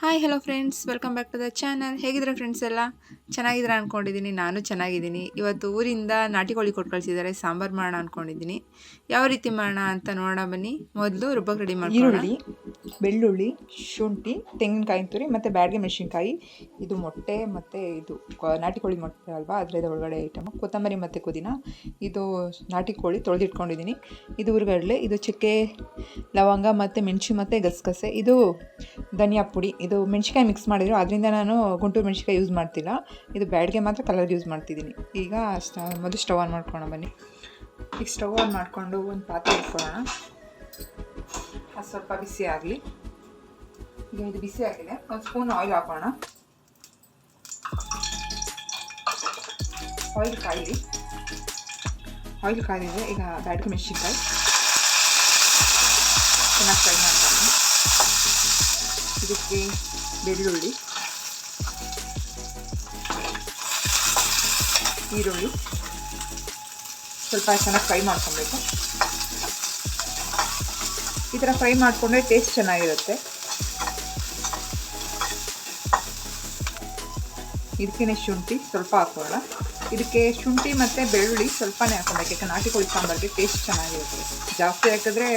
Hi hello friends welcome back to the channel ಹೇಗಿದ್ರೆ friends ಎಲ್ಲ? ಚೆನ್ನಾಗಿದ್ರೆ ಅಂದ್ಕೊಂಡಿದ್ದೀನಿ ನಾನು ಚೆನ್ನಾಗಿದ್ದೀನಿ. ಇವತ್ತು ಊರಿಂದ ನಾಟಿ ಕೋಳಿ ಕೊಟ್ಟು ಕಳಿಸಿದ್ದಾರೆ. ಸಾಂಬಾರು ಮಾಡೋಣ ಅಂದ್ಕೊಂಡಿದ್ದೀನಿ ಯಾವ ರೀತಿ ಮಾಡೋಣ ಅಂತ ನೋಡೋಣ ಬನ್ನಿ. ಮೊದಲು ರುಬ್ಬಕ್ಕೆ ರೆಡಿ ಮಾಡಿ ಈರುಳ್ಳಿ, ಬೆಳ್ಳುಳ್ಳಿ, ಶುಂಠಿ, ತೆಂಗಿನಕಾಯಿ ತುರಿ ಮತ್ತು ಬ್ಯಾಡ್ಗೆ ಮೆಣಸಿನ್ಕಾಯಿ. ಇದು ಮೊಟ್ಟೆ, ಮತ್ತು ಇದು ನಾಟಿ ಕೋಳಿ ಮೊಟ್ಟೆ ಅಲ್ವಾ? ಅದರಿಂದ ಒಳಗಡೆ ಐಟಮ್ ಕೊತ್ತಂಬರಿ ಮತ್ತು ಕುದಿನ ಇದು ನಾಟಿ ಕೋಳಿ ತೊಳೆದಿಟ್ಕೊಂಡಿದ್ದೀನಿ. ಇದು ಉರುಗಡ್ಲೆ ಇದು ಚಕ್ಕೆ ಲವಂಗ, ಮತ್ತು ಮೆಣಸು, ಮತ್ತು ಗಸಗಸೆ. ಇದು ಧನಿಯಾ ಪುಡಿ. ಇದು ಮೆಣಸಿನ್ಕಾಯಿ ಮಿಕ್ಸ್ ಮಾಡಿದ್ರು. ಅದರಿಂದ ನಾನು ಗುಂಟೂರು ಮೆಣಸಿನ್ಕಾಯಿ ಯೂಸ್ ಮಾಡ್ತಿಲ್ಲ. ಇದು ಬ್ಯಾಡ್ಗೆ ಮಾತ್ರ ಕಲರ್ ಯೂಸ್ ಮಾಡ್ತಿದ್ದೀನಿ. ಈಗ ಸ್ಟವ್ ಮೊದಲು ಸ್ಟವ್ ಆನ್ ಮಾಡ್ಕೊಳ್ಳೋಣ ಬನ್ನಿ. ಈಗ ಸ್ಟವ್ ಆನ್ ಮಾಡಿಕೊಂಡು ಒಂದು ಪಾತ್ರೆ ಇಟ್ಕೊಳ್ಳೋಣ. ಅದು ಸ್ವಲ್ಪ ಬಿಸಿ ಆಗಲಿ. ಈಗ ಇದು ಬಿಸಿ ಆಗಿದೆ. ಒಂದು ಸ್ಪೂನ್ ಆಯಿಲ್ ಹಾಕೋಣ. ಆಯಿಲ್ ಕಾಯಿಲಿ. ಆಯಿಲ್ ಕಾಯಿದೆ ಈಗ ಬ್ಯಾಡ್ಗೆ ಮೆಣಸಿನ್ಕಾಯಿ. ಚೆನ್ನಾಗಿ ಫ್ರೈ ಮಾಡ್ಕೊಳ್ಳೋಣ. ಇದಕ್ಕೆ ಬೆಳ್ಳುಳ್ಳಿ, ಈರುಳ್ಳಿ. ಸ್ವಲ್ಪ ಚೆನ್ನಾಗಿ ಫ್ರೈ ಮಾಡ್ಕೊಬೇಕು. ಈ ಥರ ಫ್ರೈ ಮಾಡಿಕೊಂಡ್ರೆ ಟೇಸ್ಟ್ ಚೆನ್ನಾಗಿರುತ್ತೆ. ಇದಕ್ಕೇನೆ ಶುಂಠಿ ಸ್ವಲ್ಪ ಹಾಕೋಣ. ಇದಕ್ಕೆ ಶುಂಠಿ ಮತ್ತು ಬೆಳ್ಳುಳ್ಳಿ ಸ್ವಲ್ಪನೇ ಹಾಕೊಬೇಕು ಯಾಕೆ ನಾಟಿ ಕೋಳಿ ಸಾಂಬಾರಿಗೆ ಟೇಸ್ಟ್ ಚೆನ್ನಾಗಿರುತ್ತೆ. ಜಾಸ್ತಿ ಹಾಕಿದ್ರೆ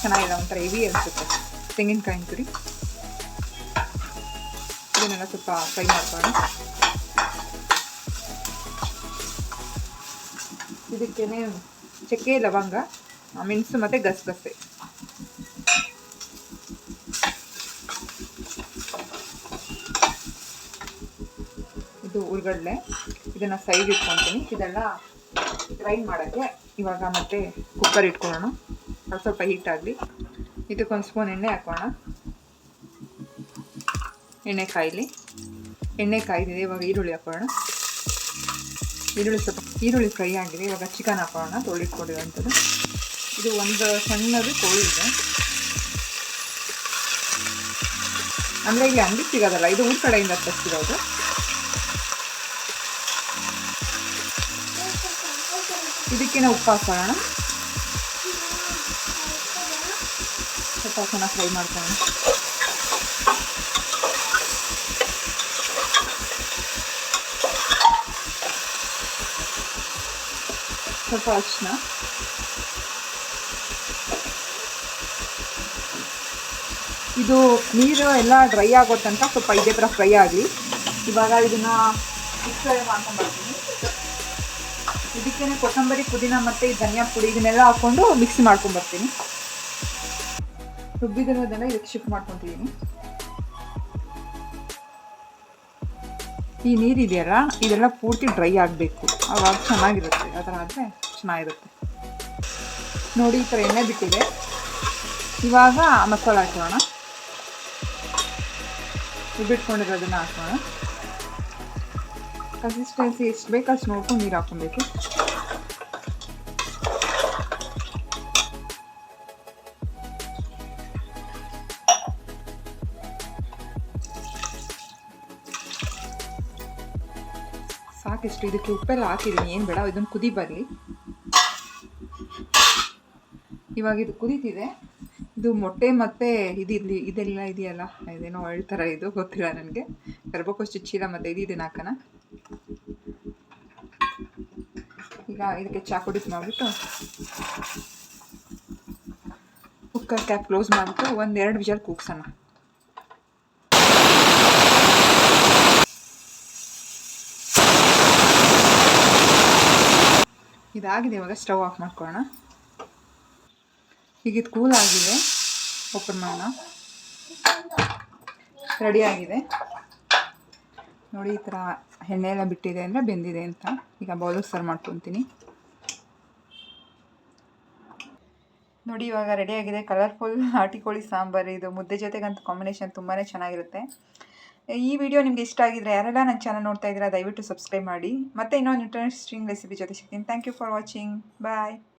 ಚೆನ್ನಾಗಿಲ್ಲ ಒಂಥರ ಹೆವಿ ಅನಿಸುತ್ತೆ. ತೆಂಗಿನಕಾಯಿ ತುರಿ ಇದನ್ನೆಲ್ಲ ಸ್ವಲ್ಪ ಫ್ರೈ ಮಾಡ್ಕೊಳ್ಳೋಣ ಇದಕ್ಕೇನೆ ಚಕ್ಕೆ, ಲವಂಗ ಮೆಣಸು ಮತ್ತು ಗಸಗಸೆ ಇದು ಉರ್ಗಡಲೆ. ಇದನ್ನು ಸೈಡ್ ಇಟ್ಕೊತೀನಿ. ಇದೆಲ್ಲ ಗ್ರೈಂಡ್ ಮಾಡೋಕ್ಕೆ ಇವಾಗ ಮತ್ತೆ ಕುಕ್ಕರ್ ಇಟ್ಕೊಳ್ಳೋಣ. ಅದು ಸ್ವಲ್ಪ ಹೀಟ್ ಆಗಲಿ. ಇದಕ್ಕೊಂದು ಸ್ಪೂನ್ ಎಣ್ಣೆ ಹಾಕೋಣ. ಎಣ್ಣೆ ಕಾಯಿಲಿ. ಎಣ್ಣೆ ಕಾಯ್ದಿದೆ, ಇವಾಗ ಈರುಳ್ಳಿ ಹಾಕೋಣ ಈರುಳ್ಳಿ ಸ್ವಲ್ಪ, ಈರುಳ್ಳಿ ಫ್ರೈ ಆಗಿದೆ, ಇವಾಗ ಚಿಕನ್ ಹಾಕೋಣ ತೊಳಿಟ್ಕೊಂಡಿರೋಂಥದ್ದು ಇದು ಒಂದು ಸಣ್ಣದು ಕೋಳಿ ಇದೆ. ಅಂದರೆ ಇಲ್ಲಿ ಅಂಗಡಿ ಸಿಗೋದಲ್ಲ, ಇದು ಊರ ಕಡೆಯಿಂದ ತರಿಸಿರೋದು. ಇದಕ್ಕೆ ನಾವು ಉಪ್ಪು ಹಾಕೋಣ ಸ್ವಲ್ಪ ಚೆನ್ನಾಗಿ ಫ್ರೈ ಮಾಡ್ಕೊಳ್ಳೋಣ. ಸ್ವಲ್ಪ ಇದು ನೀರು ಎಲ್ಲ ಡ್ರೈ ಆಗೋ ತನಕ ಸ್ವಲ್ಪ ಇದೇ ಥರ ಫ್ರೈ ಆಗಲಿ. ಇವಾಗ ಇದನ್ನ ಮಿಕ್ಸರ್ ಮಾಡ್ಕೊಂಡ್ಬರ್ತೀನಿ ಇದಕ್ಕೇ ಕೊತ್ತಂಬರಿ, ಪುದೀನ ಮತ್ತು ಈ ಧನಿಯಾ ಪುಡಿ ಇದನ್ನೆಲ್ಲ ಹಾಕ್ಕೊಂಡು ಮಿಕ್ಸಿ ಮಾಡ್ಕೊಂಡ್ಬರ್ತೀನಿ ರುಬ್ಬಿದಿರೋದೆಲ್ಲ ಇದಕ್ಕೆ ಶಿಫ್ಟ್ ಮಾಡ್ಕೊತಿದ್ದೀನಿ ಈ ನೀರಿದೆಯಲ್ಲ ಇದೆಲ್ಲ ಪೂರ್ತಿ ಡ್ರೈ ಆಗಬೇಕು. ಆವಾಗ ಚೆನ್ನಾಗಿರುತ್ತೆ. ಆ ಥರ ಆದರೆ ಚೆನ್ನಾಗಿರುತ್ತೆ. ನೋಡಿ, ಈ ಥರ ಎಣ್ಣೆ ಬಿಟ್ಟಿದೆ. ಇವಾಗ ಮಸಾಲೆ ಹಾಕೋಣ. ರುಬ್ಬಿಟ್ಕೊಂಡಿರೋದನ್ನ ಹಾಕೋಣ. ಕನ್ಸಿಸ್ಟೆನ್ಸಿ ಎಷ್ಟು ಬೇಕು, ಅಷ್ಟು ನೋಡ್ಕೊಂಡು ನೀರು ಹಾಕೊಬೇಕು ಸಾಕಿಷ್ಟು, ಇದಕ್ಕೆ ಉಪ್ಪೆಲ್ಲ ಹಾಕಿದ್ದೀನಿ, ಏನು ಬೇಡ ಇದನ್ನು ಕುದಿ ಬರಲಿ ಇವಾಗ ಇದು ಕುದೀತಿದೆ. ಇದು ಮೊಟ್ಟೆ ಮತ್ತು ಇದು ಇದೆಲ್ಲ ಇದೆಯಲ್ಲ, ಇದೇನೋ ಹೇಳ್ತಾರೆ ಇದು, ಗೊತ್ತಿಲ್ಲ ನನಗೆ. ಕರ್ಬೇಕೋಷ್ಟು ಚೀಲ ಮತ್ತು ಇದು ಇದನ್ನು ಹಾಕೋಣ. ಈಗ ಇದಕ್ಕೆ ಚಾಕು ಮಾಡಿಬಿಟ್ಟು, ಕುಕ್ಕರ್ ಕ್ಯಾಪ್ ಕ್ಲೋಸ್ ಮಾಡಿಬಿಟ್ಟು ಒಂದೆರಡು ವಿಜಲ್ ಕೂಗ್ಸೋಣ. ಇದಾಗಿದೆ, ಇವಾಗ ಸ್ಟವ್ ಆಫ್ ಮಾಡ್ಕೊಳ್ಳೋಣ. ಈಗ ಇದು ಕೂಲ್ ಆಗಿದೆ ಓಪನ್ ಮಾಡೋಣ. ರೆಡಿ ಆಗಿದೆ. ನೋಡಿ, ಈ ಥರ ಎಣ್ಣೆ ಎಲ್ಲ ಬಿಟ್ಟಿದೆ ಅಂದರೆ ಬೆಂದಿದೆ ಅಂತ. ಈಗ ಬೌಲಿಗೆ ಸರ್ವ್ ಮಾಡ್ಕೊತೀನಿ. ನೋಡಿ, ಇವಾಗ ರೆಡಿಯಾಗಿದೆ ಕಲರ್ಫುಲ್ ನಾಟಿ ಕೋಳಿ ಸಾಂಬಾರು. ಇದು ಮುದ್ದೆ ಜೊತೆಗಂತೂ ಕಾಂಬಿನೇಷನ್ ತುಂಬಾ ಚೆನ್ನಾಗಿರುತ್ತೆ. ಈ ವಿಡಿಯೋ ನಿಮಗೆ ಇಷ್ಟ ಆಗಿದ್ರೆ ಯಾರೆಲ್ಲ ನನ್ನ ಚಾನಲ್ ನೋಡ್ತಾ ಇದ್ದೀರಾ, ದಯವಿಟ್ಟು ಸಬ್ಸ್ಕ್ರೈಬ್ ಮಾಡಿ. ಮತ್ತೆ ಇನ್ನೊಂದು ಇಂಟ್ರೆಸ್ಟಿಂಗ್ ರೆಸಿಪಿ ಜೊತೆ ಸಿಗ್ತೀನಿ. Thank you for watching bye